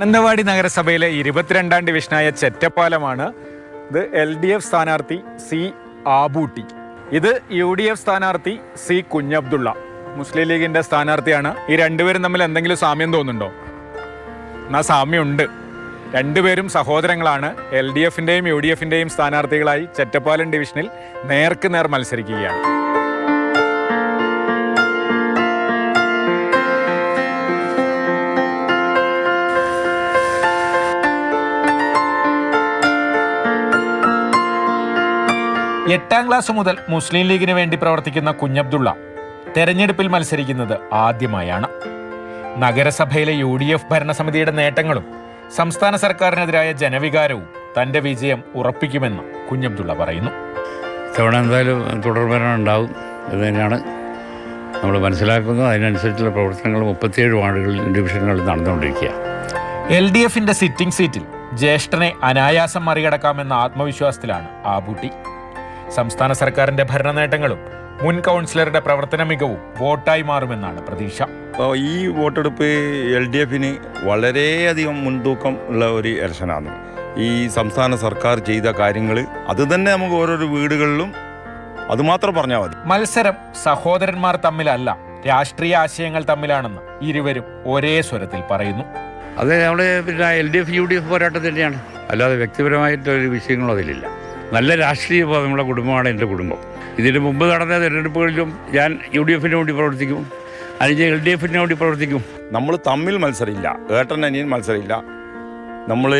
മാനന്തവാടി നഗരസഭയിലെ ഇരുപത്തിരണ്ടാം ഡിവിഷനായ ചെറ്റപ്പാലമാണ് ഇത് എൽ ഡി എഫ് സ്ഥാനാർത്ഥി സി ആബൂട്ടി. ഇത് യു ഡി എഫ് സ്ഥാനാർത്ഥി സി കുഞ്ഞബ്ദുള്ള. മുസ്ലിം ലീഗിന്റെ സ്ഥാനാർത്ഥിയാണ്. ഈ രണ്ടുപേരും തമ്മിൽ എന്തെങ്കിലും സാമ്യം തോന്നുന്നുണ്ടോ? എന്നാ സാമ്യമുണ്ട്. രണ്ടുപേരും സഹോദരങ്ങളാണ്. എൽ ഡി എഫിന്റെയും യു ഡി എഫിന്റെയും സ്ഥാനാർത്ഥികളായി ചെറ്റപ്പാലം ഡിവിഷനിൽ നേർക്ക് നേർ മത്സരിക്കുകയാണ്. എട്ടാം ക്ലാസ് മുതൽ മുസ്ലിം ലീഗിന് വേണ്ടി പ്രവർത്തിക്കുന്ന കുഞ്ഞബ്ദുള്ള തെരഞ്ഞെടുപ്പിൽ മത്സരിക്കുന്നത് ആദ്യമായാണ്. നഗരസഭയിലെ യു ഡി എഫ് ഭരണസമിതിയുടെ നേട്ടങ്ങളും സംസ്ഥാന സർക്കാരിനെതിരായ ജനവികാരവും തന്റെ വിജയം ഉറപ്പിക്കുമെന്ന് കുഞ്ഞബ്ദുള്ള പറയുന്നു. ഇത്തവണ എന്തായാലും തുടർഭരണം ഉണ്ടാവും. എന്ന് തന്നെയാണ് നമ്മൾ മനസ്സിലാക്കുന്നത്. അതിനനുസരിച്ചുള്ള പ്രവർത്തനങ്ങൾ മുപ്പത്തിയേഴ് വാർഡുകളിൽ ഡിവിഷനുകളിൽ നടന്നുകൊണ്ടിരിക്കുക എൽ ഡി എഫിന്റെ സിറ്റിംഗ് സീറ്റിൽ ജ്യേഷ്ഠനെ അനായാസം മറികടക്കാമെന്ന ആത്മവിശ്വാസത്തിലാണ് ആബൂട്ടി സംസ്ഥാന സർക്കാരിന്റെ ഭരണ നേട്ടങ്ങളും മുൻ കൗൺസിലറുടെ പ്രവർത്തന മികവും വോട്ടായി മാറുമെന്നാണ് പ്രതീക്ഷ. അപ്പോൾ ഈ വോട്ടെടുപ്പ് എൽ ഡി എഫിന് വളരെയധികം മുൻതൂക്കം ഉള്ള ഒരു ഇലക്ഷനാണ്. ഈ സംസ്ഥാന സർക്കാർ ചെയ്ത കാര്യങ്ങൾ അത് തന്നെ നമുക്ക് ഓരോരോ വീടുകളിലും അത് മാത്രം പറഞ്ഞാൽ മതി. മത്സരം സഹോദരന്മാർ തമ്മിലല്ല രാഷ്ട്രീയ ആശയങ്ങൾ തമ്മിലാണെന്ന് ഇരുവരും ഒരേ സ്വരത്തിൽ പറയുന്നു. അത് നമ്മൾ പിന്നെ L D F U D F പോരാട്ടം തന്നെയാണ് അല്ലാതെ വ്യക്തിപരമായിട്ടൊരു വിഷയങ്ങളും അതിലില്ല നല്ല രാഷ്ട്രീയ ബോധമുള്ള കുടുംബമാണ് എന്റെ കുടുംബം. ഇതിന് മുമ്പ് നടന്ന തിരഞ്ഞെടുപ്പുകളിലും ഞാൻ യു ഡി എഫിന് വേണ്ടി പ്രവർത്തിക്കും. അല്ലെങ്കിൽ എൽ ഡി എഫിന് വേണ്ടി പ്രവർത്തിക്കും. നമ്മൾ തമ്മിൽ മത്സരമില്ല. ഏട്ടൻ അനിയൻ മത്സരമില്ല. നമ്മൾ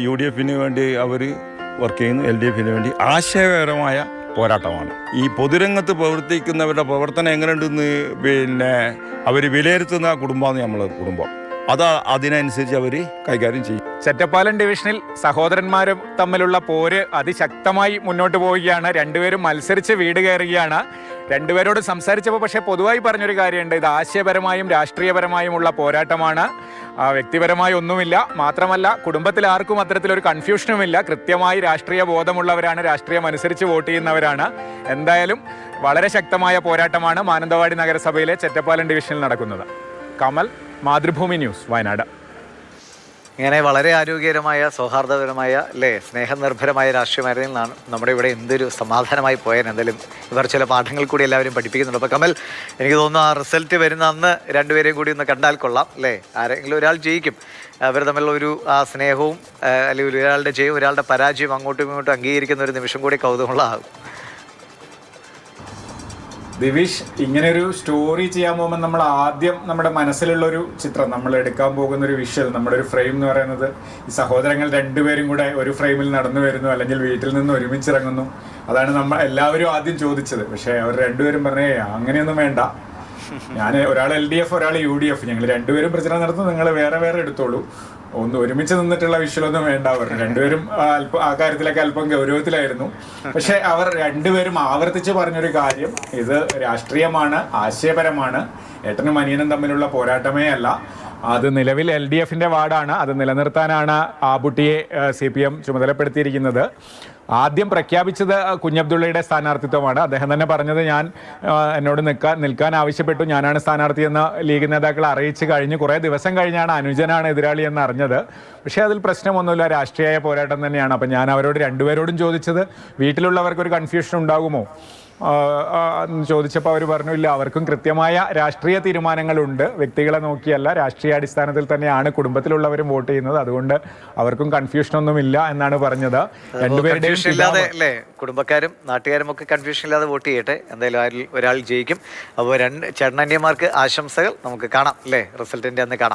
യു ഡി എഫിന് വേണ്ടി അവർ വർക്ക് ചെയ്യുന്നു എൽ ഡി എഫിന് വേണ്ടി. ആശയപരമായ പോരാട്ടമാണ്. ഈ പൊതുരംഗത്ത് പ്രവർത്തിക്കുന്നവരുടെ പ്രവർത്തനം എങ്ങനെയുണ്ടെന്ന് പിന്നെ അവർ വിലയിരുത്തുന്ന കുടുംബമാണ് നമ്മളെ കുടുംബം. അത് അതിനനുസരിച്ച് അവർ കൈകാര്യം ചെയ്യും. ചെറ്റപ്പാലം ഡിവിഷനിൽ സഹോദരന്മാരും തമ്മിലുള്ള പോര് അതിശക്തമായി മുന്നോട്ട് പോവുകയാണ്. രണ്ടുപേരും മത്സരിച്ച് വീട് കയറുകയാണ്. രണ്ടുപേരോട് സംസാരിച്ചപ്പോൾ പക്ഷേ പൊതുവായി പറഞ്ഞൊരു കാര്യമുണ്ട്. ഇത് ആശയപരമായും രാഷ്ട്രീയപരമായുമുള്ള പോരാട്ടമാണ്. വ്യക്തിപരമായി ഒന്നുമില്ല. മാത്രമല്ല കുടുംബത്തിൽ ആർക്കും അത്തരത്തിലൊരു കൺഫ്യൂഷനുമില്ല. കൃത്യമായി രാഷ്ട്രീയ ബോധമുള്ളവരാണ്. രാഷ്ട്രീയം അനുസരിച്ച് വോട്ട് ചെയ്യുന്നവരാണ്. എന്തായാലും വളരെ ശക്തമായ പോരാട്ടമാണ് മാനന്തവാടി നഗരസഭയിലെ ചെറ്റപ്പാലം ഡിവിഷനിൽ നടക്കുന്നത്. കമൽ മാതൃഭൂമി ന്യൂസ് വയനാട്. ഇങ്ങനെ വളരെ ആരോഗ്യകരമായ സൗഹാർദ്ദപരമായ അല്ലേ സ്നേഹനിർഭരമായ രാഷ്ട്രീയമായിരുന്നിൽ നിന്നാണ് നമ്മുടെ ഇവിടെ എന്തൊരു സമാധാനമായി പോയാൽ എന്തായാലും ഇവർ ചില പാഠങ്ങൾ കൂടി എല്ലാവരും പഠിപ്പിക്കുന്നുണ്ട്. അപ്പോൾ കമൽ എനിക്ക് തോന്നുന്നു ആ റിസൾട്ട് വരുന്ന അന്ന് രണ്ടുപേരെയും കൂടി ഒന്ന് കണ്ടാൽ കൊള്ളാം അല്ലേ? ആരെങ്കിലും ഒരാൾ ജയിക്കും. അവർ തമ്മിലുള്ള ഒരു ആ സ്നേഹവും അല്ലെങ്കിൽ ഒരാളുടെ ജയവും ഒരാളുടെ പരാജയവും അങ്ങോട്ടും ഇങ്ങോട്ടും അംഗീകരിക്കുന്ന ഒരു നിമിഷം കൂടി കൗതുകമുള്ളതാകും. ദിവിഷ് ഇങ്ങനെ ഒരു സ്റ്റോറി ചെയ്യാൻ പോകുമ്പോൾ നമ്മൾ ആദ്യം നമ്മുടെ മനസ്സിലുള്ള ഒരു ചിത്രം നമ്മൾ എടുക്കാൻ പോകുന്ന ഒരു വിഷ്വൽ നമ്മുടെ ഒരു ഫ്രെയിം എന്ന് പറയുന്നത് ഈ സഹോദരങ്ങൾ രണ്ടുപേരും കൂടെ ഒരു ഫ്രെയിമിൽ നടന്നു വരുന്നു അല്ലെങ്കിൽ വീട്ടിൽ നിന്ന് ഒരുമിച്ച് ഇറങ്ങുന്നു അതാണ് നമ്മൾ എല്ലാവരും ആദ്യം ചോദിച്ചത്. പക്ഷേ അവർ രണ്ടുപേരും പറഞ്ഞേ അങ്ങനെയൊന്നും വേണ്ട. ഞാൻ ഒരാൾ എൽ ഡി എഫ് ഒരാൾ യു ഡി എഫ് ഞങ്ങൾ രണ്ടുപേരും പ്രചരണം നടത്തുന്നു നിങ്ങൾ വേറെ വേറെ എടുത്തോളൂ. ഒന്ന് ഒരുമിച്ച് നിന്നിട്ടുള്ള വിഷയമൊന്നും വേണ്ട അവർ രണ്ടുപേരും അല്പം ആ കാര്യത്തിലൊക്കെ അല്പം ഗൗരവത്തിലായിരുന്നു. പക്ഷെ അവർ രണ്ടുപേരും ആവർത്തിച്ച് പറഞ്ഞൊരു കാര്യം ഇത് രാഷ്ട്രീയമാണ് ആശയപരമാണ്. ഏട്ടനും അനിയനും തമ്മിലുള്ള പോരാട്ടമേ അല്ല. അത് നിലവിൽ എൽ ഡി എഫിന്റെ വാർഡാണ് അത് നിലനിർത്താനാണ് ആബുട്ടിയെ സി പി എം ചുമതലപ്പെടുത്തിയിരിക്കുന്നത്. ആദ്യം പ്രഖ്യാപിച്ചത് കുഞ്ഞബ്ദുള്ളയുടെ സ്ഥാനാർത്ഥിത്വമാണ്. അദ്ദേഹം തന്നെ പറഞ്ഞത് ഞാൻ എന്നോട് നിൽക്കാൻ നിൽക്കാൻ ആവശ്യപ്പെട്ടു. ഞാനാണ് സ്ഥാനാർത്ഥി എന്ന് ലീഗ് നേതാക്കൾ അറിയിച്ചു കഴിഞ്ഞ് കുറേ ദിവസം കഴിഞ്ഞാണ് അനുജനാണ് എതിരാളി എന്ന് അറിഞ്ഞത്. പക്ഷേ അതിൽ പ്രശ്നമൊന്നുമില്ല. രാഷ്ട്രീയ പോരാട്ടം തന്നെയാണ്. അപ്പം ഞാൻ അവരോട് രണ്ടുപേരോടും ചോദിച്ചത് വീട്ടിലുള്ളവർക്ക് ഒരു കൺഫ്യൂഷൻ ഉണ്ടാകുമോ? ചോദിച്ചപ്പോൾ അവർ പറഞ്ഞു ഇല്ല അവർക്കും കൃത്യമായ രാഷ്ട്രീയ തീരുമാനങ്ങളുണ്ട്. വ്യക്തികളെ നോക്കിയല്ല രാഷ്ട്രീയ അടിസ്ഥാനത്തിൽ തന്നെയാണ് കുടുംബത്തിലുള്ളവരും വോട്ട് ചെയ്യുന്നത്. അതുകൊണ്ട് അവർക്കും കൺഫ്യൂഷൻ ഒന്നുമില്ല എന്നാണ് പറഞ്ഞത്. രണ്ടുപേരുടെയും ഇല്ലാതെ അല്ലേ? കുടുംബക്കാരും നാട്ടുകാരും ഒക്കെ കൺഫ്യൂഷൻ ഇല്ലാതെ വോട്ട് ചെയ്യട്ടെ. എന്തായാലും ആരിൽ ഒരാൾ ജയിക്കും. അപ്പോൾ രണ്ട് ചേട്ടനന്യന്മാർക്ക് ആശംസകൾ നമുക്ക് കാണാം. അല്ലേ? റിസൾട്ടിന്റെ അന്ന് കാണാം.